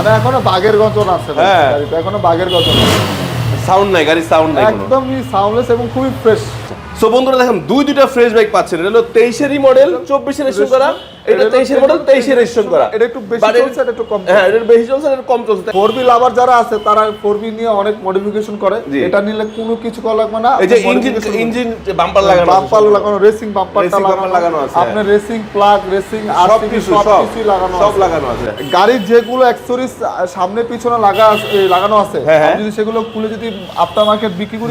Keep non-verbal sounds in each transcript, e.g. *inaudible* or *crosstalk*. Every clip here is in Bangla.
মানে এখনও বাঘের গঞ্জন আছে হ্যাঁ। এখনও বাঘের গঞ্জন সাউন্ড নাই গাড়ির সাউন্ড নাই একদমই সাউন্ডলেস এবং খুবই ফ্রেশ সো বন্ধুরা দেখেন দুই দুইটা ফ্রেশ বাইক পাচ্ছেন। এটা হলো তেইশেরই মডেল চব্বিশের রেজিস্ট্রেশন করা এটা তেইশের মডেল তেইশে রেজিস্ট্রেশন করা। এটা একটু বেশি চলছে এটা একটু কম হ্যাঁ এটা বেশি চলছে এটা কম চলছে। ফোর লাভার যারা আছে তারা ফোর নিয়ে অনেক মডিফিকেশন করে। এটা নিলে কোনো কিছু করা লাগবে না। এই যে ইঞ্জিন ইঞ্জিন বাম্পার লাগানো বাম্পার লাগানো রেসিং বাম্পারটা লাগানো। আছে। আপনার রেসিং প্লাগ রেসিং আর সব কিছু সব সব। কিছুই লাগানো সব লাগানো আছে। গাড়ির যেগুলো অ্যাক্সেসরিজ সামনে পিছনে লাগা লাগানো আছে হ্যাঁ, হ্যাঁ। যদি সেগুলো খুলে যদি আফটার মার্কেট বিক্রি করি।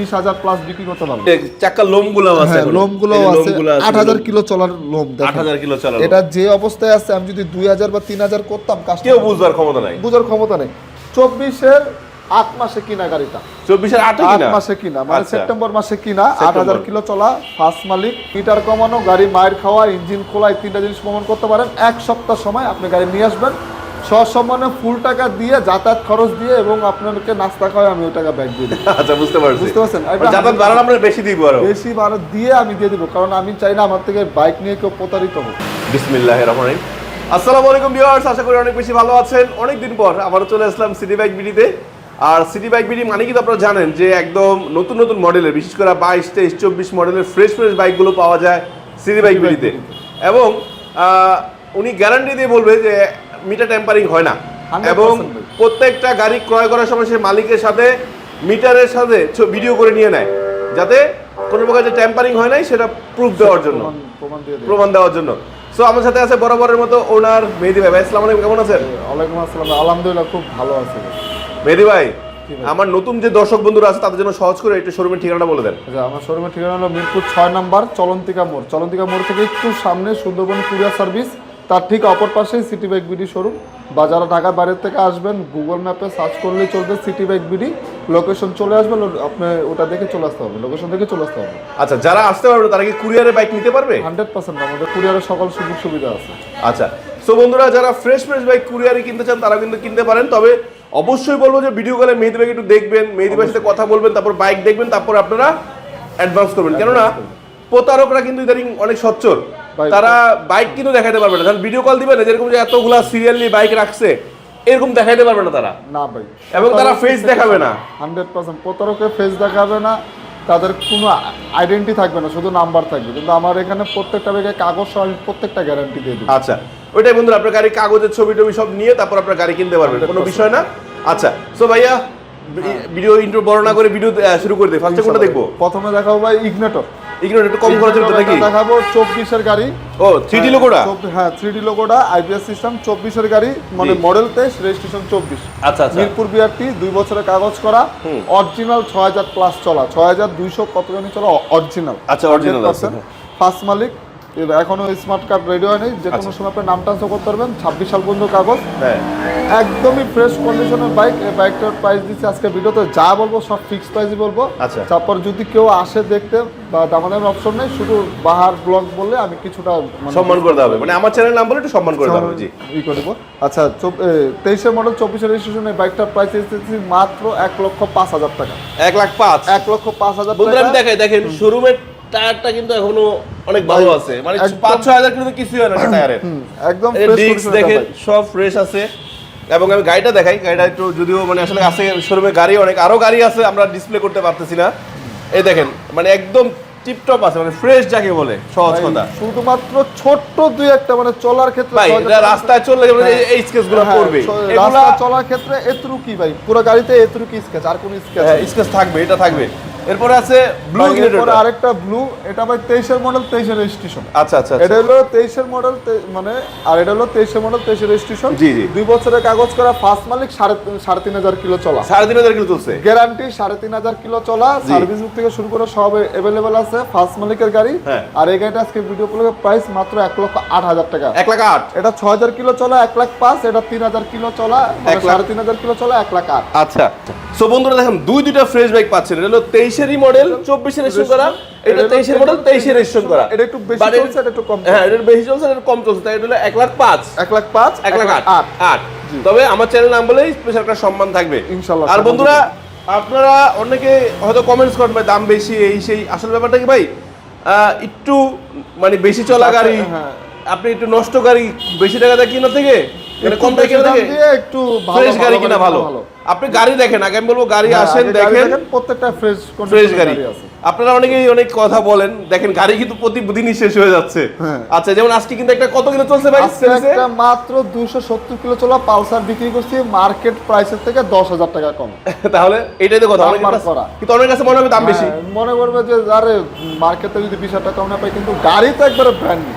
বিশ হাজার প্লাস বিক্রি করতে পারবেন। এই চাকার লোমগুলো আছে হ্যাঁ লোমগুলো আছে। লোমগুলো আট হাজার কিলো চলার লোম আট দেখেন হাজার কিলো চালানো। এটা যে অবস্থায় আছে আমি যদি দুই হাজার বা তিন হাজার করতাম কেউ বুঝার বুঝবার ক্ষমতা নাই। বুঝার ক্ষমতা নেই। চব্বিশের আট মাসে কিনা গাড়িটা। চব্বিশের আট মাসে কিনা মানে আচ্ছা। সেপ্টেম্বর মাসে কিনা আট হাজার কিলো চলা ফার্স্ট মালিক মিটার কমানো গাড়ি মায়ের খাওয়া ইঞ্জিন খোলা এই তিনটা জিনিস প্রমাণ করতে পারেন। এক সপ্তাহ সময় আপনি গাড়ি নিয়ে আসবেন। সসম্মানে ফুল টাকা দিয়ে যাতায়াত খরচ দিয়ে এবং আপনাকে নাস্তা খাওয়াই আমি ওই টাকা ব্যাগ দিয়ে দিই। *laughs* আচ্ছা বুঝতে পারছি। বুঝতে পারছেন? যাতায়াত ভাড়া আমরা বেশি দিব আরও। বেশি ভাড়া দিয়ে আমি দিয়ে দিব কারণ আমি চাই না আমার থেকে বাইক নিয়ে কেউ প্রতারিত হোক। বিসমিল্লাহির রহমানির রহিম। আসসালামু আলাইকুম ভিউয়ার্স আশা করি অনেক বেশি ভালো আছেন। অনেক দিন পর আবারও চলে আসলাম সিটি বাইক বিডিতে আর সিটি বাইক বিডি মানে কিন্তু আপনারা জানেন যে একদম নতুন নতুন মডেলের বিশেষ করে বাইশ তেইশ চব্বিশ মডেলের ফ্রেশ ফ্রেশ বাইকগুলো পাওয়া যায় সিটি বাইক বিডিতে এবং উনি গ্যারান্টি দিয়ে বলবে যে মিটার টেম্পারিং হয় না। এবং প্রত্যেকটা গাড়ি ক্রয় করার সময় সে মালিকের সাথে মিটারের সাথে ভিডিও করে নিয়ে নেয়। যাতে কোনো প্রকার যে ট্যাম্পারিং হয় নাই সেটা প্রুফ দেওয়ার জন্য। প্রমাণ- দেওয়ার জন্য। সো আমার সাথে আছে বরাবরের মতো ওনার মেহেদি ভাই। ভাই আসসালামু আলাইকুম। কেমন আছেন? ওয়ালাইকুম আসসালাম আলহামদুলিল্লাহ খুব ভালো আছে মেহেদি ভাই আমার নতুন যে দর্শক বন্ধুরা আছে তাদের জন্য সহজ করে একটু শোরুমের ঠিকানাটা বলে দেন। আচ্ছা আমার শোরুমের ঠিকানা হলো মিরপুর ছয় নম্বর চলন্তিকা মোড়। চলন্তিকা মোড় থেকে একটু সামনে সুন্দরবন কুরিয়ার সার্ভিস তার ঠিক অপর পাশেই সিটি বাইক বিডি শোরুম বা যারা ঢাকার বাইরের থেকে আসবেন গুগল ম্যাপে সার্চ করলেই চলবে সিটি বাইক বিডি লোকেশন চলে আসবে আপনি ওটা দেখে চলে আসতে হবে লোকেশন দেখে চলে আসতে হবে। আচ্ছা যারা আসতে পারবে তারা কি কুরিয়ারে বাইক নিতে পারবে? হান্ড্রেড পার্সেন্ট আমাদের কুরিয়ারের সকল সুযোগ সুবিধা আছে। আচ্ছা সো বন্ধুরা যারা ফ্রেশ ফ্রেশ বাইক কুরিয়ারে কিনতে চান তারা কিন্তু কিনতে পারেন। তবে অবশ্যই বলব যে ভিডিও কলে মেহেদি ভাইকে একটু দেখবেন মেহেদি ভাইয়ের সাথে কথা বলবেন তারপর বাইক দেখবেন তারপর আপনারা অ্যাডভান্স করবেন। কেননা প্রতারকরা কিন্তু ইদানিং অনেক Bike- তারা বাইক কিন্তু দেখাতে পারবে না। যখন ভিডিও কল দিবে না যেরকম যে এতগুলা সিরিয়ালি বাইক রাখছে এরকম দেখাইতে পারবে না তারা। না ভাই। এবং তারা face দেখাবে না। হান্ড্রেড পার্সেন্ট প্রতারকের ফেস দেখাবে না তাদের কোনো আইডেন্টি থাকবে না শুধু নাম্বার থাকবে। কিন্তু আমার এখানে প্রত্যেকটা ব্যাগে কাগজ সহ আমি প্রত্যেকটা গ্যারান্টি দিয়ে দিই আচ্ছা ওইটাই বন্ধুরা আপনার গাড়ি কাগজের ছবি টবি সব নিয়ে তারপর আপনার গাড়ি কিনতে পারবেন কোনো বিষয় না? আচ্ছা সো ভাইয়া ভিডিও ইন্ট্রো বড় না করে ভিডিও শুরু করে দিই। ফার্স্টে কোনটা দেখব? প্রথমে দেখাবো ভাই ইগনেটর ইগনোর একটু কম খরচের ভিতরে নাকি? দেখাবো চব্বিশের গাড়ি। ও থ্রিডি লোকোটা হ্যাঁ থ্রিডি লোকোটা লোগোটা আইপিএস সিস্টেম চব্বিশের গাড়ি মানে মডেল তেইশ রেজিস্ট্রেশন চব্বিশ। আচ্ছা আচ্ছা। মিরপুর বিআরটি দুই বছরের কাগজ করা অরিজিনাল ছয় হাজার প্লাস চলা ছয় হাজার দুইশো কত জানি চলা অরিজিনাল আচ্ছা, অরিজিনাল আছে, হ্যাঁ। ফার্স্ট মালিক এবার এখনও স্মার্ট কার্ড রেডি হয়নি। যে কোনো আচ্ছা। সময় আপনার নাম ট্রান্সফার করতে পারবেন ছাব্বিশ সাল পর্যন্ত কাগজ। হ্যাঁ। একদমই ফ্রেশ কন্ডিশনের বাইক এই বাইকটার প্রাইস দিচ্ছি আজকে ভিডিওতে। যা বলব সব ফিক্স প্রাইসই বলব। আচ্ছা। তারপর যদি কেউ আসে দেখতে বা দামাদামের অপশন নেই শুধু বাহার ব্লগ বললে আমি কিছুটা মানে সম্মান করে দেওয়া হবে। মানে আমার চ্যানেল নাম বলে একটু সম্মান করে দেওয়া হবে জি। ই করব আচ্ছা তেইশের মডেল চব্বিশের রেজিস্ট্রেশনের বাইকটার প্রাইস এসেছে মাত্র এক লক্ষ পাঁচ হাজার টাকা। এক লাখ পাঁচ। এক লক্ষ পাঁচ হাজার বন্ধুরা আমি টাকা দেখাই দেখেন শোরুমের টায়ারটা কিন্তু এখনও অনেক ভালো আছে। মানে পাঁচ ছয় হাজার কিছুই হয় না টায়ারের একদম ডিস্ক দেখেন সব ফ্রেশ আছে। এবং আমি গাড়িটা দেখাই গাড়িটা একটু যদিও মানে আসলে আছে শোরুমে গাড়ি অনেক আরও গাড়ি আছে আমরা ডিসপ্লে করতে পারতেছি না। এই দেখেন মানে একদম টিপটপ আছে মানে ফ্রেশ যাকে বলে সহজ কথা। শুধুমাত্র ছোট্ট দুই একটা মানে চলার ক্ষেত্রে ভাই এটা রাস্তায় চললে যেমন এই- হ্যাঁ। স্কেচগুলো হ্যাঁ, পড়বে। চ- রাস্তায় চলার ক্ষেত্রে এতটুকু কি ভাই পুরো গাড়িতে এতটুকু স্কেচ আর কোন স্কেচ স্কেচ থাকবে এটা থাকবে। এরপরে আছে ব্লু এরপরে আরেকটা ব্লু এটা ভাই তেইশের মডেল তেইশের রেজিস্ট্রেশন আচ্ছা আচ্ছা এটা হলো তেইশের মডেল মানে আর এটা হলো তেইশের মডেল তেইশের রেজিস্ট্রেশন জি, জি। দুই বছরের কাগজ করা ফার্স্ট মালিক সাড়ে সাড়ে তিন হাজার কিলো চলা। সাড়ে তিন হাজার কিলো চলছে। গ্যারান্টি সাড়ে তিন হাজার কিলো চলা। সার্ভিস বুক থেকে শুরু করে সব অ্যাভেলেবেল আছে ফার্স্ট মালিকের গাড়ি। হ্যাঁ। আর এই গাড়িটা আজকে ভিডিও প্লের প্রাইস মাত্র এক লক্ষ আট হাজার টাকা। এক লাখ আট। এটা ছয় হাজার কিলো চলা এক লাখ পাঁচ এটা তিন হাজার কিলো চলা মানে সাড়ে তিন হাজার কিলো চলা এক লাখ আট। আচ্ছা। সো বন্ধুরা দেখেন দুই দুইটা ফ্রেশ বাইক পাচ্ছেন। এটা হলো তেইশেরই মডেল চব্বিশে রেজিস্ট্রেশন করা। এটা তেইশের মডেল তেইশে রেজিস্ট্রেশন করা। এটা একটু বেশি চলছে এটা একটু কম হ্যাঁ এটা বেশি চলছে এটা কম চলছে। তাই এটা হলো এক লাখ পাঁচ। এক লাখ পাঁচ এক লাখ আট। আট। তবে আমার চ্যানেল নাম বলেই স্পেশাল একটা সম্মান থাকবে। ইনশাল্লাহ, আর বন্ধুরা আপনারা অনেকে হয়তো কমেন্টস করেন ভাই দাম বেশি এই সেই। আসল ব্যাপারটা কি ভাই একটু মানে বেশি চলা গাড়ি হ্যাঁ। আপনি একটু নষ্ট গাড়ি বেশি টাকা দিয়ে কিনা থেকে? মানে কম বেশি কিনা দিয়ে একটু ফ্রেশ গাড়ি কিনা ভালো। আপনি গাড়ি দেখেন আগে আমি বলব গাড়ি হ্যাঁ, আসেন দেখেন। প্রত্যেকটা ফ্রেশ ফ্রেশ গাড়ি। আছে। আপনারা অনেকেই অনেক কথা বলেন দেখেন গাড়ি কিন্তু প্রতিদিনই শেষ হয়ে যাচ্ছে। হ্যাঁ। আচ্ছা যেমন আজকে কিন্তু একটা কত কিলো চলছে ভাই একটা মাত্র দুশো সত্তর কিলো চলা পালসার বিক্রি করছি মার্কেট প্রাইসের থেকে দশ হাজার টাকা কম। *laughs* তাহলে এটাই তো কথা অনেক করা। কিন্তু অনেকের কাছে মনে হবে দাম বেশি। হ্যাঁ, মনে করবে যে আরে মার্কেটে যদি বিশ হাজার টাকা কম না পাই কিন্তু গাড়ি তো একবারে ব্র্যান্ড নিউ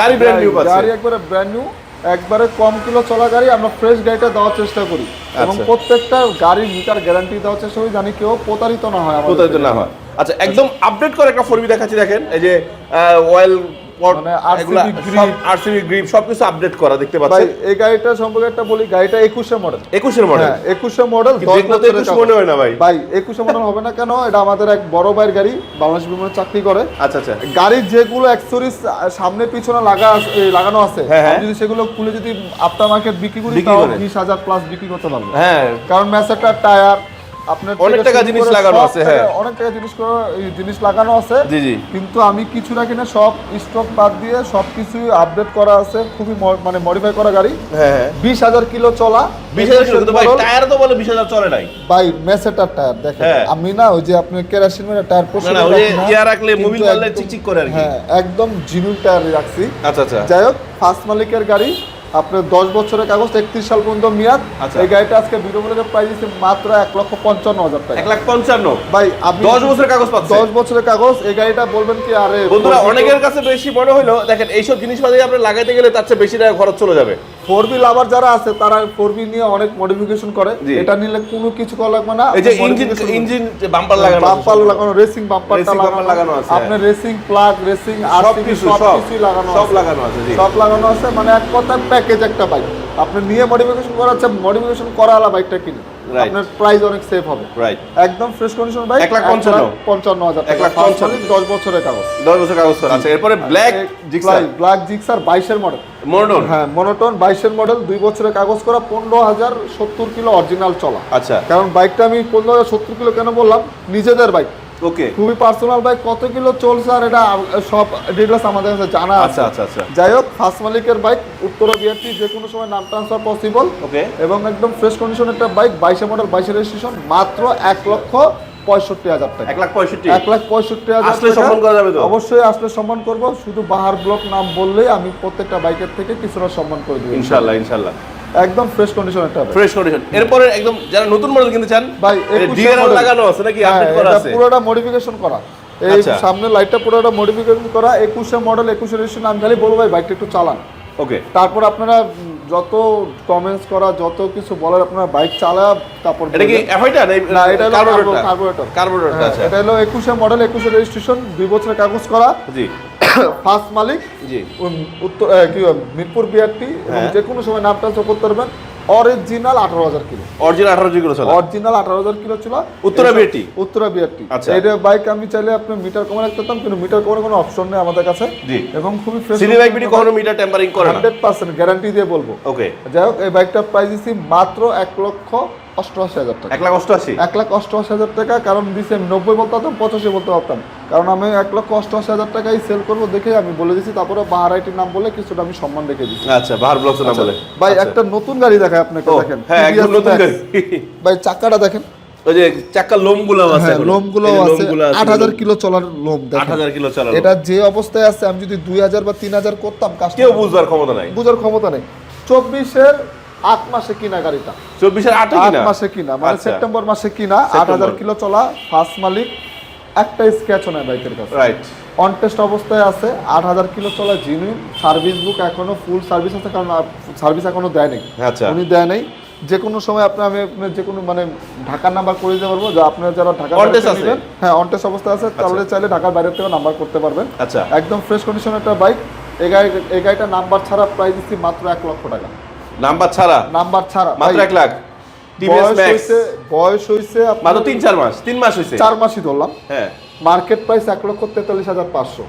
গাড়ি ব্র্যান্ড নিউ গাড়ি একবারে ব্র্যান্ড নিউ একবারে কম কিলো চলা গাড়ি আমরা ফ্রেশ গাড়িটা দেওয়ার চেষ্টা করি এবং আচ্ছা। প্রত্যেকটা গাড়ির মিটার গ্যারান্টি দেওয়ার চেষ্টা করি জানি কেউ প্রতারিত না হয় প্রতারিত না হয় আচ্ছা একদম আপডেট করে একটা ফোরবি দেখাচ্ছি দেখেন এই যে অয়েল। আরসিবি গ্রিপ সবকিছু আপডেট করা দেখতে এই গাড়িটা সম্পর্কে একটা বলি গাড়িটা একুশে মডেল একুশের মডেল হ্যাঁ একুশে মডেল কিন্তু দেখলে তো 21 মনে হয় না ভাই। ভাই একুশে মডেল হবে না কেন? এটা আমাদের এক বড় ভাইয়ের গাড়ি বাংলাদেশ বিমানে চাকরি করে। আচ্ছা আচ্ছা। গাড়ির যেগুলো অ্যাক্সেসরিজ সামনে পিছনে লাগা লাগানো আছে হ্যাঁ, হ্যাঁ। যদি সেগুলো খুলে যদি আফটার মার্কেট বিক্রি করি। বিশ হাজার প্লাস বিক্রি করতে পারব। হ্যাঁ। কারণ টায়ার আপনার অনেক টাকা জিনিস লাগানো আছে, হ্যাঁ। অনেক টাকা জিনিস জিনিস লাগানো আছে। জি জি। কিন্তু আমি কিছু রাখি না সব স্টক বাদ দিয়ে সব কিছু আপডেট করা আছে খুবই মানে মডিফাই করা গাড়ি। হ্যাঁ হ্যাঁ। বিশ হাজার কিলো চলা বিশ হাজার কিলো ভাই টায়ার তো বলে বিশ হাজার চলে নাই। ভাই মেসেটার টায়ার দেখেন। আমি না ওই যে আপনি কেরাসিন মেরে টায়ার না না ওই ইয়া রাখলে মুভিং করলে একদম- চিকচিক করে আর কি। হ্যাঁ একদম জিনুন টায়ার রাখছি। আচ্ছা আচ্ছা। যাই হোক ফার্স্ট মালিকের গাড়ি আপনার দশ বছরের কাগজ একত্রিশ সাল পর্যন্ত মেয়াদ। আচ্ছা। এই গাড়িটা আজকে বিরো মূল্যের প্রাইস দিচ্ছে মাত্র এক লক্ষ পঞ্চান্ন হাজার টাকা। এক লাখ পঞ্চান্ন। ভাই আপনি দশ বছরের কাগজ দশ বছরের কাগজ এই গাড়িটা বলবেন কি আরে বন্ধুরা অনেকের কাছে বেশি মনে হলো দেখেন এইসব জিনিসপাতি আপনি লাগাইতে গেলে তার চেয়ে বেশি টাকা খরচ চলে যাবে। ফোর বি লাভার যারা আছে তারা ফোর বি নিয়ে অনেক মডিফিকেশন করে। এটা নিলে কোনো কিছু করা লাগবে না। এই যে ইঞ্জিন ইঞ্জিন বাম্পার লাগানো বাম্পার লাগানো রেসিং বাম্পারটা লাগানো আছে, আপনার রেসিং প্লাগ রেসিং সব কিছু সব সব। লাগানো সব লাগানো আছে সব লাগানো আছে মানে এক কথা প্যাকেজ একটা বাইক আপনি নিয়ে মডিফিকেশন করাচ্ছে মডিফিকেশন করা আলা বাইকটা কিনে. আপনার প্রাইস অনেক সেফ হবে। রাইট একদম ফ্রেশ কন্ডিশন বাইক এক লাখ পঞ্চান্ন। পঞ্চান্ন হাজার এক লাখ টাকা পঞ্চান্ন। দশ বছরের কাগজ। দশ বছরের কাগজ করা আছে এরপরে ব্ল্যাক জিক্সার ব্ল্যাক জিক্সার বাইশের মডেল মনোটন হ্যাঁ মনোটন বাইশের মডেল দুই বছরের কাগজ করা পনেরো হাজার সত্তর কিলো অরিজিনাল চলা। আচ্ছা। কারণ বাইকটা আমি পনেরো হাজার সত্তর কিলো কেন বললাম? নিজেদের বাইক ওকে খুবই পার্সোনাল কত কিলো চলছে আর এটা সব ডিটেলস আমাদের কাছে জানা আচ্ছা আছে। আচ্ছা আচ্ছা যাই হোক ফার্স্ট মালিকের বাইক উত্তরা বিআরটি যে কোনো সময় নাম ট্রান্সফার পসিবল ওকে এবং একদম ফ্রেশ কন্ডিশন একটা বাইক বাইশে মডেল বাইশে রেজিস্ট্রেশন মাত্র এক লক্ষ পঁয়ষট্টি হাজার টাকা। এক লাখ পঁয়ষট্টি। এক লাখ পঁয়ষট্টি হাজার আসলে সম্মান করা যাবে তো? অবশ্যই আসলে সম্মান করব। শুধু বাহার ব্লক নাম বললেই আমি প্রত্যেকটা বাইকের থেকে কিছুটা সম্মান করে দেবো। ইনশাল্লাহ ইনশাল্লাহ। একদম ফ্রেশ কন্ডিশন একটা ফ্রেশ কন্ডিশন এরপরে একদম যারা নতুন মডেল কিনতে চান ভাই, 21 ডিআরএল লাগানো আছে নাকি? হ্যাঁ, আপডেট করা আছে? পুরোটা মডিফিকেশন করা। এই আচ্ছা। সামনে লাইটটা পুরোটা মডিফিকেশন করা। একুশে মডেল একুশে রেজিস্ট্রেশন আমি খালি বলব ভাই বাইকটা একটু চালান। ওকে তারপর আপনারা যত কমেন্টস করা যত কিছু বলার আপনারা বাইক চালা তারপর এটা কি এফআইটা না এটা হলো কার্বোরেটর কার্বোরেটর কার্বোরেটর আচ্ছা। এটা হলো একুশে মডেল একুশে রেজিস্ট্রেশন দুই বছরের কাগজ করা। জি। *coughs* ফার্স্ট মালিক জি। উত্তর কি মিরপুর বিআরটি হ্যাঁ। যে কোনো সময় নাম ট্রান্সফার করতে পারবেন। অরিজিনাল আঠারো হাজার কিলো। অরিজিনাল আঠারো জিগুলো চলা। অরিজিনাল আঠারো হাজার কিলো ছিল। উত্তরা BRT? উত্তরা বিআরটি। আচ্ছা। এটা বাইক আমি চাইলে আপনি মিটার কমে রাখতে পারতাম কিন্তু মিটার কমানোর কোনো অপশন নেই আমাদের কাছে। জি। এবং খুবই ফ্রেশ সিটি বাইক বিডি কখনো মিটার টেম্পারিং করে না? হান্ড্রেড পার্সেন্ট গ্যারান্টি দিয়ে বলব। ওকে যাই হোক এই বাইকটার প্রাইস দিচ্ছি মাত্র এক লক্ষ অষ্টআশি হাজার টাকা। এক লাখ অষ্টআশি? এক লাখ অষ্টআশি হাজার টাকা কারণ দিচ্ছি আমি নব্বই বলতে পারতাম পঁচাশি বলতে পারতাম। কারণ আমি এক লক্ষ অষ্টআশি হাজার টাকাই সেল করব দেখে আমি বলে দিচ্ছি তারপরে বাহারাইটির নাম বলে কিছুটা আমি সম্মান রেখে দিচ্ছি আচ্ছা বাহার ব্লকস না বলে। ভাই আচ্ছা। একটা নতুন গাড়ি দেখায় আপনাকে দেখেন। হ্যাঁ একদম নতুন গাড়ি। *laughs* ভাই চাকাটা দেখেন। ওই যে চাক্কার লোমগুলো আছে হ্যাঁ। লোমগুলো আছে। লোমগুলো আছে, আট হাজার কিলো চলার লোম আট দেখেন হাজার কিলো চালানো এটা যে অবস্থায় আছে আমি যদি দুই হাজার বা তিন হাজার করতাম কেউ কাস্টমার বুঝবার ক্ষমতা নাই। বুঝার ক্ষমতা নেই। চব্বিশের আট মাসে কিনা গাড়িটা? চব্বিশের আটে মাসে কিনা মানে আচ্ছা। সেপ্টেম্বর মাসে কিনা আট হাজার কিলো চলা ফার্স্ট মালিক একটা স্ক্যাচও নেই বাইকের কাছে। রাইট অন টেস্ট অবস্থায় আছে আট হাজার কিলো চলা জিনুইন সার্ভিস বুক এখনও ফুল সার্ভিস আছে কারণ সার্ভিস এখনও দেয় নেই। আচ্ছা। উনি দেয় নেই। যে কোনো সময় আপনি আমি আপনার যে কোনো মানে ঢাকার নাম্বার করে দিতে পারব যে আপনার যারা? নেবেন, হ্যাঁ অন টেস্ট অবস্থায় আছে তাহলে চাইলে ঢাকার বাইরে থেকে নাম্বার করতে পারবেন। আচ্ছা। একদম ফ্রেশ কন্ডিশন একটা বাইক এই গাড়িটা নাম্বার ছাড়া প্রাইস দিচ্ছি মাত্র এক লক্ষ টাকা। নাম্বার ছাড়া? নাম্বার ছাড়া মাত্র এক লাখ। টিভিএস বয়স হইছে মাত্র তিন চার মাস তিন মাস হয়েছে চার মাসই ধরলাম। হ্যাঁ। মার্কেট প্রাইস এক লক্ষ তেতাল্লিশ হাজার পাঁচশো।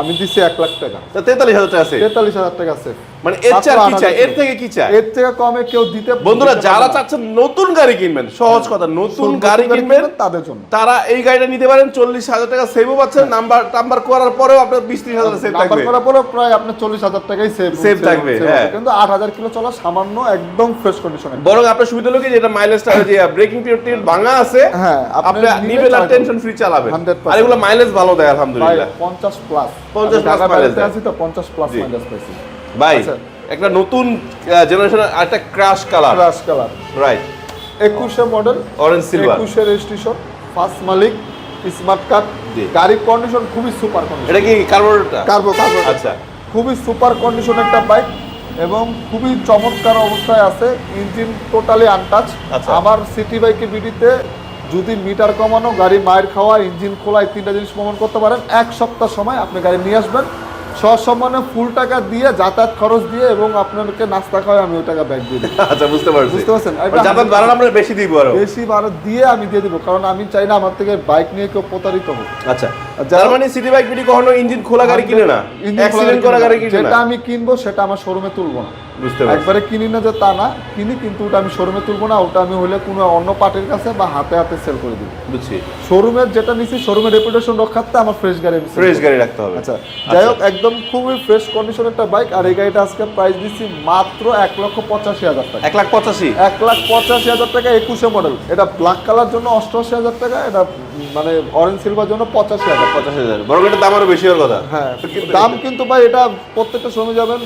আমি দিচ্ছি এক লাখ টাকা। তা তেতাল্লিশ হাজার টাকা আছে। তেতাল্লিশ হাজার টাকা আছে। মানে এর চেয়ে কি চাই? এর থেকে কি চাই? এর থেকে কমে কেউ দিতে বন্ধুরা যারা চাচ্ছেন নতুন গাড়ি কিনবেন সহজ কথা নতুন গাড়ি কিনবেন তাদের জন্য। তারা এই গাড়িটা নিতে পারেন চল্লিশ হাজার টাকা সেভও পাচ্ছেন নাম্বার টাম্বার করার পরেও আপনার বিশ ত্রিশ হাজার সেভ থাকবে। করার পরে প্রায় আপনার চল্লিশ হাজার টাকাই সেভ Save থাকবে, হ্যাঁ। কিন্তু আট হাজার কিলো চলা সামান্য একদম ফ্রেশ কন্ডিশনে বরং আপনার সুবিধা হলো কি যেটা মাইলেজটা যে ব্রেকিং পিরিয়ড ভাঙা আছে হ্যাঁ, আপনি নিবেন, আর টেনশন ফ্রি চালাবেন। 100% আর এগুলো মাইলেজ ভালো দেয় আলহামদুলিল্লাহ। পঞ্চাশ প্লাস 50 plus mileage দেয়। তো পঞ্চাশ প্লাস জি। মাইলেজ পাইছি। ভাই আচ্ছা। একটা নতুন জেনারেশনের একটা crash colour crash colour right একুশে মডেল অরেঞ্জ সিলভার একুশে রেজিস্ট্রেশন ফার্স্ট মালিক স্মার্ট কার্ড গাড়ির কন্ডিশন খুবই সুপার কন্ডিশন এটা কি কার্বোরেটর কার্বো কার্বো আচ্ছা। খুবই সুপার কন্ডিশন একটা বাইক এবং খুবই চমৎকার অবস্থায় আছে ইঞ্জিন টোটালি আনটাচ। আমার সিটি বাইকের বিডিতে যদি মিটার কমানো গাড়ি মায়ের খাওয়া ইঞ্জিন খোলা এই তিনটা জিনিস প্রমাণ করতে পারেন। এক সপ্তাহ সময় আপনি গাড়ি নিয়ে আসবেন। সসম্মানে ফুল টাকা দিয়ে যাতায়াত খরচ দিয়ে এবং আপনাকে নাস্তা খাওয়া আমি ওই টাকা ব্যাগ দিয়ে দিই *laughs* আচ্ছা বুঝতে পারছি। বুঝতে পারছেন? যাতায়াত ভাড়া আমরা বেশি দিব আরও। বেশি ভাড়া দিয়ে আমি দিয়ে দিব কারণ আমি চাই না আমার থেকে বাইক নিয়ে কেউ প্রতারিত হোক। আচ্ছা যারা- তার মানে সিটি বাইক কখনো ইঞ্জিন খোলা গাড়ি কিনে না? অ্যাক্সিডেন্ট করা গাড়ি কিনে যেটা আমি কিনবো সেটা আমার শোরুমে তুলবো না। বুঝতে পারছি। একবারে কিনি না যে তা না কিনি কিন্তু ওটা আমি শোরুমে তুলবো না ওটা আমি হলে কোনো অন্য পার্টির কাছে বা হাতে হাতে সেল করে দিব। বুঝছি। শোরুমের যেটা নিছি শোরুমের রেপুটেশন রক্ষার্থে আমার ফ্রেশ গাড়ি ফ্রেশ গাড়ি রাখতে হবে। আচ্ছা যাই হোক একদম খুবই ফ্রেশ কন্ডিশন একটা বাইক আর এই গাড়িটা আজকে প্রাইস দিচ্ছি মাত্র এক লক্ষ পঁচাশি হাজার টাকা। এক লাখ পঁচাশি? এক লাখ পঁচাশি হাজার টাকা একুশে মডেল এটা ব্ল্যাক কালার জন্য অষ্টআশি হাজার টাকা এটা মানে অরেঞ্জ সিলভার জন্য পঁচাশি হাজার টাকা হাজার। বড় গাড়ির দাম আরও বেশি হওয়ার কথা। হ্যাঁ দাম কিন্তু ভাই এটা প্রত্যেকটা সময় যাবেন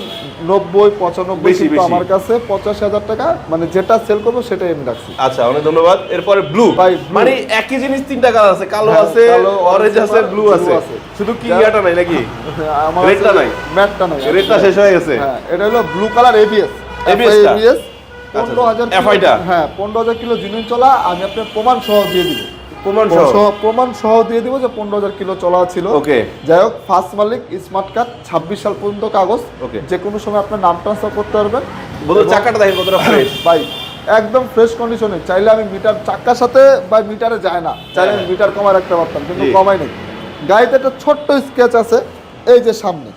নব্বই পঁচানব্বই বেশি, কিন্তু আমার কাছে পঁচাশি হাজার টাকা মানে যেটা সেল করব সেটাই আমি রাখছি। আচ্ছা অনেক ধন্যবাদ। এরপরে ব্লু ভাই, মানে একই জিনিস তিনটা কালার আছে কালো হ্যাঁ, আছে অরেঞ্জ আছে আছে, ব্লু আছে। আছে। শুধু কি ইয়াটা নাই নাকি? আমার টা আছে- নাই? ম্যাটটা নাই। শেষ হয়ে গেছে। হ্যাঁ এটা হলো ব্লু কালার এবিএস? এবিএস পনেরো হাজার? হ্যাঁ পনেরো হাজার কিলো জিনিস চলা আমি আপনার প্রমাণ সহ দিয়ে দিব। প্রমাণ সহ? প্রমাণ সহ দিয়ে দিব যে পনেরো হাজার কিলো চলা ছিল। ওকে। যাই হোক ফার্স্ট মালিক স্মার্ট কার্ড ছাব্বিশ সাল পর্যন্ত কাগজ। Okay. যে কোনো সময় আপনার নাম ট্রান্সফার করতে পারবেন। চাকাটা দেখেন কতটা ফ্রেশ ভাই একদম ফ্রেশ কন্ডিশনে চাইলে আমি মিটার চাক্কার সাথে বা মিটারে যায় না। চাইলে আমি হ্যাঁ। মিটার কমায় রাখতে পারতাম কিন্তু কমাই নেই। গাড়িতে একটা ছোট্ট স্কেচ আছে এই যে সামনে।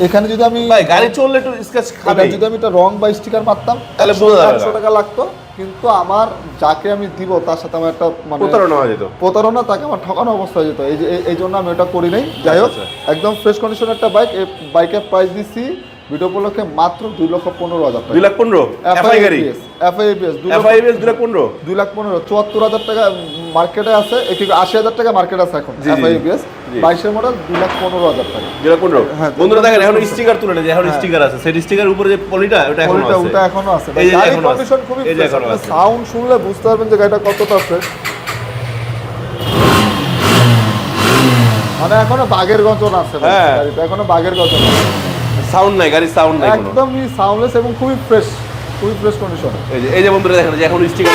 এখানে যদি আমি ভাই গাড়ি চললে একটু স্কেচ খাবে যদি আমি একটা রং বা স্টিকার মারতাম তাহলে। একশো টাকা লাগতো। কিন্তু আমার যাকে আমি দিব তার সাথে আমার একটা মানে প্রতারণা হয়ে যেত। প্রতারণা তাকে আমার ঠকানো অবস্থা হয়ে যেত। এই যে এই- জন্য আমি এটা করি নাই। যাই হোক আচ্ছা, একদম ফ্রেশ কন্ডিশন একটা বাইক এই বাইকের প্রাইস দিচ্ছি ভিডিও উপলক্ষে মাত্র দুই লক্ষ পনেরো হাজার টাকা। দুই লাখ পনেরো? এফআই গাড়ি? এফআইবিএস এফআই দুই লাখ পনেরো? দুই লাখ পনেরো চুয়াত্তর হাজার টাকা মার্কেটে আছে। আশি হাজার টাকা মার্কেট আছে এখন। এফআইবিএস। বাইশের মডেল দুই লাখ পনেরো হাজার টাকা। দুই লাখ পনেরো। হ্যাঁ, বন্ধুরা দেখেন এখন স্টিকার তুলে নেই এখন হ্যাঁ। স্টিকার আছে। সেই স্টিকার উপরে যে পলিটা ওটা এখন আছে। ওটা এখনও আছে। এই যে এখনও আছে। খুবই এই যে এখনও আছে। সাউন্ড শুনলে বুঝতে পারবেন যে গাড়িটা কতটা ফ্রেশ মানে এখনও বাঘের গজন আছে হ্যাঁ। এখনও বাঘের আছে। সাউন্ড নাই গাড়ির সাউন্ড নাই একদমই সাউন্ডলেস এবং খুবই ফ্রেশ খুবই ফ্রেশ কন্ডিশন এই যে এই যে বন্ধুরা দেখেন যে এখন স্টিকার।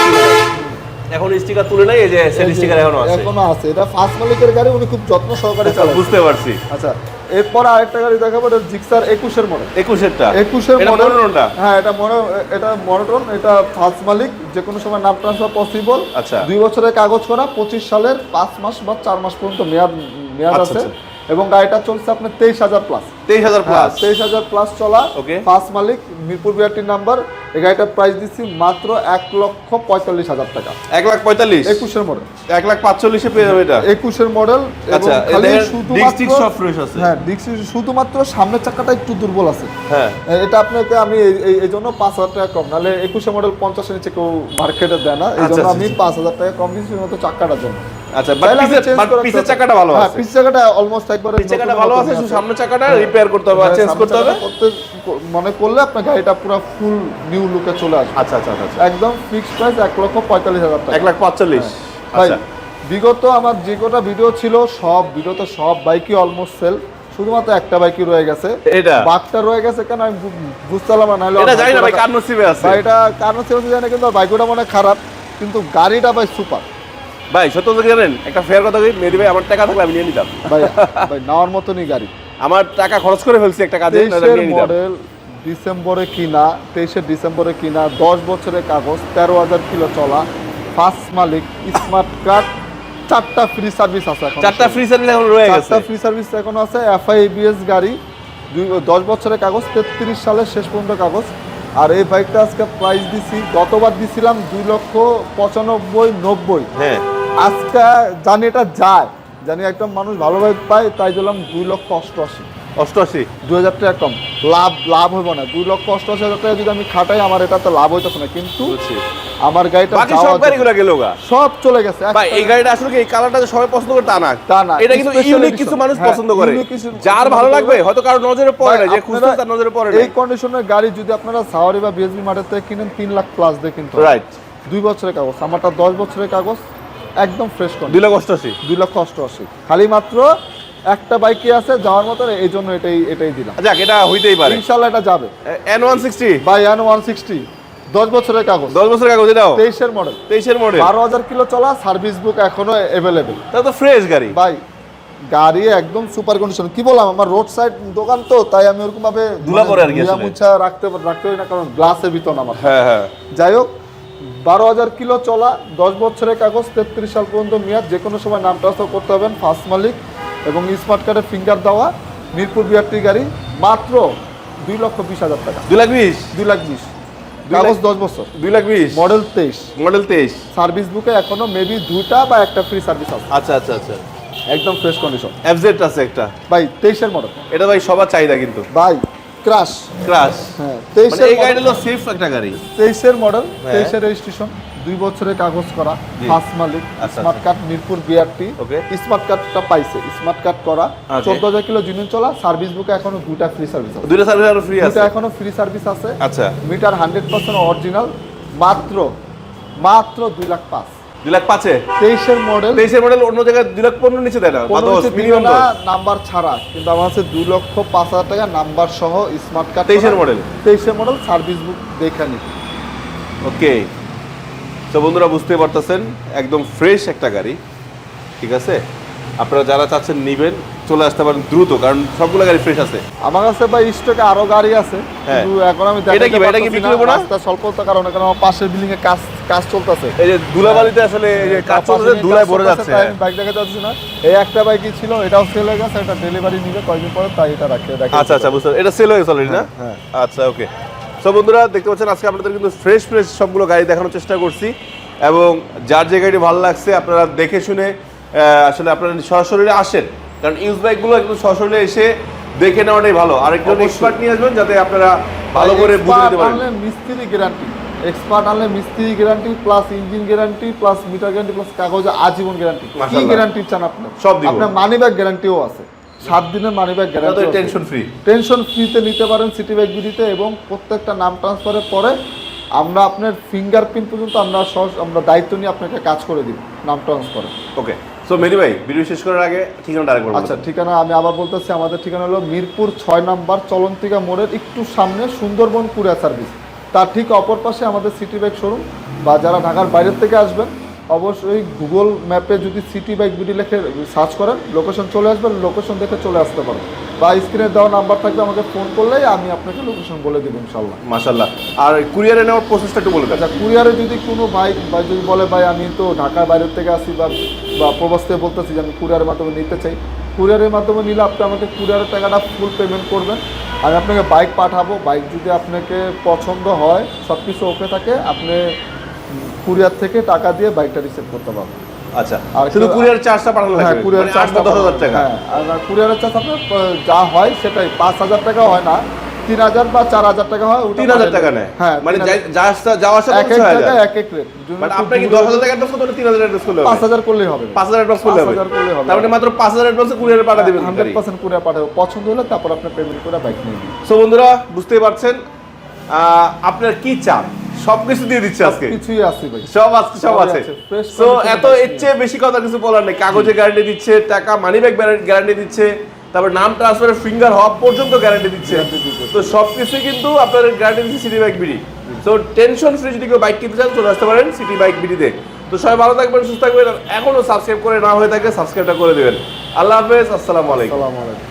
এখন স্টিকার তুলে নাই এই যে সেল স্টিকার এখনও আছে। এখনও আছে। এটা ফার্স্ট মালিকের গাড়ি উনি খুব যত্ন সহকারে আচ্ছা, চালায়। বুঝতে পারছি। আচ্ছা এরপর আরেকটা গাড়ি দেখাবো এটা জিক্সার একুশের মডেল একুশেরটা? একুশের মডেল মনোটনটা? হ্যাঁ এটা মনো এটা মনোটন এটা ফার্স্ট মালিক যে কোনো সময় নাম ট্রান্সফার পসিবল আচ্ছা। দুই বছরের কাগজ করা পঁচিশ সালের পাঁচ মাস বা চার মাস পর্যন্ত মেয়াদ মেয়াদ আচ্ছা, আছে। এবং গাড়িটা চলছে আপনার তেইশ হাজার প্লাস তেইশ হাজার প্লাস তেইশ হাজার প্লাস চলা Okay. ফার্স্ট মালিক মিরপুর বিআরটির নাম্বার এই গাড়িটার প্রাইস দিচ্ছি মাত্র এক লক্ষ পঁয়তাল্লিশ হাজার টাকা। এক লাখ পঁয়তাল্লিশ। একুশের মডেল এক লাখ পাঁচচল্লিশে পেয়ে যাবে এটা। একুশের মডেল আচ্ছা, শুধুমাত্র সব fresh আছে। হ্যাঁ ডিস্ক শুধুমাত্র সামনের চাকাটা একটু দুর্বল আছে। হ্যাঁ। এটা আপনাকে আমি এই- জন্য পাঁচ হাজার টাকা কম। নাহলে একুশে মডেল পঞ্চাশের নিচে কেউ মার্কেটে দেয় না। এই আচ্ছা, জন্য আচ্ছা, আমি। পাঁচ হাজার টাকা কম দিচ্ছি শুধুমাত্র চাকাটার জন্য। আচ্ছা। চাকাটা ভালো হ্যাঁ, আছে। পিছের চাকাটা অলমোস্ট একবারে পিছের চাকাটা ভালো আছে শুধু সামনের চাকাটা রিপেয়ার করতে হবে হ্যাঁ, চেঞ্জ করতে হবে? মনে করলে আপনার গাড়িটা পুরো ফুল নিউ লুকে চলে আসবে। আচ্ছা আচ্ছা আচ্ছা, একদম ফিক্সড প্রাইস এক লক্ষ পঁয়তাল্লিশ হাজার টাকা। এক লাখ পাঁচচল্লিশ আচ্ছা। বিগত আমার যে কটা ভিডিও ছিল সব ভিডিওতে সব বাইকই অলমোস্ট সেল শুধুমাত্র একটা বাইকই রয়ে গেছে। এটা? বাঘটা রয়ে গেছে কেন আমি বু- বুঝতে পারলাম না এটা জানি না ভাই কার নসিবে আছে? এটা কারণ সে হচ্ছে জানে কিন্তু বাইকটা মনে খারাপ। কিন্তু গাড়িটা ভাই সুপার ভাই সত্য জানেন একটা ফেয়ার কথা কই মেহেদি ভাই আমার টাকা থাকলে আমি নিয়ে নিতাম। ভাই *laughs* ভাই নেওয়ার মতনই গাড়ি। আমার টাকা খরচ করে ফেলছি একটা কাজে মডেল ডিসেম্বরে কিনা তেইশে ডিসেম্বরে কিনা দশ বছরের কাগজ তেরো হাজার কিলো চলা ফার্স্ট মালিক স্মার্ট কার্ড চারটা ফ্রি সার্ভিস আছে এখন চারটা ফ্রি সার্ভিস এখন রয়ে গেছে। চারটা ফ্রি সার্ভিস এখন আছে এফআই এবিএস গাড়ি দুই দশ বছরের কাগজ তেত্রিশ সালের শেষ পর্যন্ত কাগজ। আর এই বাইকটা আজকে প্রাইস দিছি গতবার দিছিলাম দুই লক্ষ পঁচানব্বই নব্বই। হ্যাঁ। আজকে জানি এটা যায়। জানি একটা মানুষ ভালো বাইক পায় তাই দিলাম দুই লক্ষ অষ্টআশি। অষ্টআশি? দুই হাজার টাকা কম। লাভ লাভ হইব না। দুই লক্ষ অষ্টআশি হাজার টাকা যদি আমি খাটাই আমার এটা তো লাভ হইতেছে না। কিন্তু আমার গাড়িটা বাকি সব গাড়িগুলো গেল সব চলে গেছে। ভাই এই গাড়িটা আসলে এই কালারটা সবাই পছন্দ করে তা না? তা না, এটা কিন্তু ইউনিক কিছু মানুষ হ্যাঁ, পছন্দ করে। যার ভালো লাগবে হয়তো কারও নজরে পড়ে না যে খুঁজতে তার নজরে পড়ে না। এই কন্ডিশনের গাড়ি যদি আপনারা সাওয়ারি বা বিএসবি থেকে কিনেন তিন লাখ প্লাস দিয়ে কিনতে। রাইট দুই বছরের কাগজ আমারটা দশ বছরের কাগজ। একদম ফ্রেশ কন্ডিশন দুই লাখ অষ্টআশি। দুই লক্ষ অষ্টআশি। খালি মাত্র একটা বাইকে আছে যাওয়ার মতো এই জন্য এটাই এটাই দিলাম। যাক এটা হইতেই পারে। ইনশাল্লাহ এটা যাবে। N one sixty by N one sixty দশ বছরের কাগজ। দশ বছর কাগজ এটাও? তেইশের মডেল তেইশের মডেল বারো হাজার কিলো চলা সার্ভিস বুক এখনও অ্যাভেলেবেল তা তো ফ্রেশ গাড়ি। ভাই গাড়ি একদম সুপার কন্ডিশন কি বললাম আমার রোড সাইড দোকান তো তাই আমি ওরকম ভাবে ধুলা পড়ে আর কি মুছা রাখতে রাখতে পারি না কারণ গ্লাসের ভিতর আমার হ্যাঁ হ্যাঁ। যাই হোক বারো হাজার কিলো চলা দশ বছরের কাগজ তেত্রিশ সাল পর্যন্ত মেয়াদ যে কোনো সময় নাম ট্রান্সফার করতে হবেন ফার্স্ট মালিক এবং স্মার্ট কার্ডের ফিঙ্গার দেওয়া মিরপুর বিআরটি গাড়ি মাত্র দুই লক্ষ বিশ হাজার টাকা। দুই লাখ বিশ? দুই লাখ বিশ। কাগজ দশ বছর। দুই লাখ বিশ? মডেল তেইশ। মডেল তেইশ। সার্ভিস বুকে এখনও মেবি দুইটা বা একটা ফ্রি সার্ভিস আছে। আচ্ছা আচ্ছা আচ্ছা। একদম ফ্রেশ কন্ডিশন এফজেড আছে একটা। ভাই তেইশের মডেল এটা ভাই সবার চাহিদা কিন্তু। ভাই ক্রাশ ক্রাশ হ্যাঁ মানে তেইশের এই গাড়িটা হলো সেফ একটা গাড়ি। তেইশের মডেল হ্যাঁ। তেইশের রেজিস্ট্রেশন দুই বছরের কাগজ করা। ফার্স্ট মালিক আচ্ছা, smart card Mirpur BRT. Smart কার্ডটা পাইছে স্মার্ট কার্ড করা। চোদ্দ হাজার কিলো জিনিস চলা সার্ভিস বুকে এখনও দুটা ফ্রি সার্ভিস আছে। দুইটা সার্ভিস আরও ফ্রি আছে। এখনও ফ্রি সার্ভিস আছে। আচ্ছা। মিটার হান্ড্রেড পার্সেন্ট অরিজিনাল মাত্র মাত্র দুই লাখ পাঁচ। দুই লাখ পাঁচে? তেইশের মডেল তেইশের মডেল অন্য জায়গায় দুই লাখ পনেরো নিচে দেয় না মিনিমাম নাম্বার ছাড়া কিন্তু আমার কাছে দুই লক্ষ পাঁচ হাজার টাকা নাম্বার সহ স্মার্ট কার্ড তেইশের মডেল তেইশের মডেল সার্ভিস বুক দেখে নি। ওকে তো বন্ধুরা বুঝতে পারতেছেন একদম ফ্রেশ একটা গাড়ি। ঠিক আছে? আপনারা যারা চাচ্ছেন নিবেন চলে আসতে পারেন দ্রুত কারণ সবগুলো গাড়ি ফ্রেশ আছে। আমার কাছে ভাই স্টকে আরও গাড়ি আছে হ্যাঁ। কিন্তু এখন আমি এটা কি এটা কি বিক্রি হব না? রাস্তা স্বল্পতার কারণে কারণ আমার পাশের বিল্ডিং এ কাজ কাজ চলতেছে। এই যে ধুলাবালিতে আসলে এই যে কাজ চলতেছে ধুলায় ভরে যাচ্ছে। আমি বাইক দেখাতে যাচ্ছি না। এই একটা বাইকই ছিল এটাও সেল হয়ে গেছে এটা ডেলিভারি নিবে কয়েকদিন পরে তাই এটা রাখে রাখে আচ্ছা আচ্ছা বুঝতে এটা সেল হয়ে গেছে অলরেডি না? হ্যাঁ, আচ্ছা ওকে সো বন্ধুরা দেখতে পাচ্ছেন আজকে আপনাদের কিন্তু ফ্রেশ ফ্রেশ সবগুলো গাড়ি দেখানোর চেষ্টা করছি। এবং যার যে গাড়ি ভালো লাগছে আপনারা দেখে শুনে আসলে আপনারা সরাসরি আসেন। কারণ ইউজ বাইকগুলো একটু সরাসরি এসে দেখে নেওয়াটাই ভালো। আর একজন এক্সপার্ট নিয়ে আসবেন যাতে আপনারা ভালো করে বুঝে নিতে পারেন। মিস্ত্রি গ্যারান্টি এক্সপার্ট আনলে মিস্ত্রি guarantee plus engine guarantee plus meter guarantee plus কাগজে আজীবন গ্যারান্টি কি গ্যারান্টি চান আপনি? সব দিব। আপনার মানি ব্যাগ গ্যারান্টিও আছে। সাত দিনের money back guarantee tension free tension ফ্রিতে নিতে পারেন সিটি ব্যাগ বিডিতে এবং প্রত্যেকটা নাম ট্রান্সফারের পরে আমরা আপনার ফিঙ্গারপ্রিন্ট পর্যন্ত আমরা আমরা দায়িত্ব নিয়ে আপনাকে কাজ করে দিব নাম ট্রান্সফারে ওকে সো মেরি ভাই ভিডিও শেষ করার আগে ঠিকানাটা আরেকবার আচ্ছা ঠিকানা আমি আবার বলতেছি, আমাদের ঠিকানা হলো মিরপুর ছয় নম্বর চলন্তিকা মোড়ের একটু সামনে সুন্দরবন কুরিয়ার সার্ভিস। তার ঠিক অপর পাশে আমাদের সিটি বাইক শোরুম বা যারা ঢাকার বাইরের থেকে আসবেন, অবশ্যই গুগল ম্যাপে যদি সিটি বাইক বিডি লেখে সার্চ করেন লোকেশন চলে আসবেন লোকেশন দেখে চলে আসতে পারেন বা স্ক্রিনে দেওয়া নাম্বার থাকবে আমাকে ফোন করলেই আমি আপনাকে লোকেশন বলে দেবো ইনশাল্লাহ মাশাল্লাহ আর কুরিয়ারে নেওয়ার প্রসেসটা একটু বলে আচ্ছা কুরিয়ারে যদি কোনো বাইক বা যদি বলে ভাই আমি তো ঢাকার বাইরের থেকে আসি বা বা প্রবাস থেকে বলতেছি যে আমি কুরিয়ারের মাধ্যমে নিতে চাই। কুরিয়ারের মাধ্যমে নিলে আপনি আমাকে কুরিয়ারের টাকাটা ফুল পেমেন্ট করবেন। আমি আপনাকে বাইক পাঠাবো। বাইক যদি আপনাকে পছন্দ হয় সব কিছু ওকে থাকে আপনি কুরিয়ার থেকে টাকা দিয়ে বাইকটা রিসিভ করতে পারবেন। আচ্ছা আর শুধু কুরিয়ার চার্জটা পাঠানো হ্যাঁ কুরিয়ার মানে দশ হাজার টাকা? হ্যাঁ আর কুরিয়ারের চার্জ আপনার যা হয় সেটাই। পাঁচ হাজার টাকা হয় না তিন হাজার বা চার হাজার টাকা হয় তিন হাজার টাকা নেয়? হ্যাঁ মানে যা আসা- যাওয়া আসা এক এক ছয় এক এক রেট মানে আপনার কি দশ হাজার টাকা অ্যাডভান্স করতে তিন হাজার অ্যাডভান্স করলে পাঁচ হাজার করলেই হবে। পাঁচ হাজার অ্যাডভান্স করলে হবে। 5,000 করলেই হবে। তার মানে মাত্র পাঁচ হাজার অ্যাডভান্সে কুরিয়ারে পাঠা দিবেন হান্ড্রেড পার্সেন্ট করে পাঠাবো। পছন্দ হলে তারপর আপনি পেমেন্ট করে বাইক নিয়ে সো বন্ধুরা বুঝতেই পারছেন আপনার কি চান? সবকিছু দিয়ে দিচ্ছে আজকে। কিছুই আছে ভাই। সব আজকে সব আছে। সো এত চেয়ে বেশি কথা কিছু বলার নেই। কাগজে গ্যারান্টি দিচ্ছে টাকা মানি ব্যাগ গ্যারান্টি দিচ্ছে তারপর নাম ট্রান্সফারের ফিঙ্গার হওয়া পর্যন্ত গ্যারান্টি দিচ্ছে। তো সবকিছু কিন্তু আপনার গ্যারান্টি দিচ্ছে সিটি বাইক বিডি তো টেনশন ফ্রি যদি কেউ বাইক কিনতে চান চলে আসতে পারেন সিটি বাইক বিডিতে তো। সবাই ভালো থাকবেন সুস্থ থাকবেন। আর এখনও সাবস্ক্রাইব করে না হয়ে থাকে সাবস্ক্রাইবটা করে দেবেন। আল্লাহ হাফেজ আসসালামু আলাইকুম। আসসালামু আলাইকুম।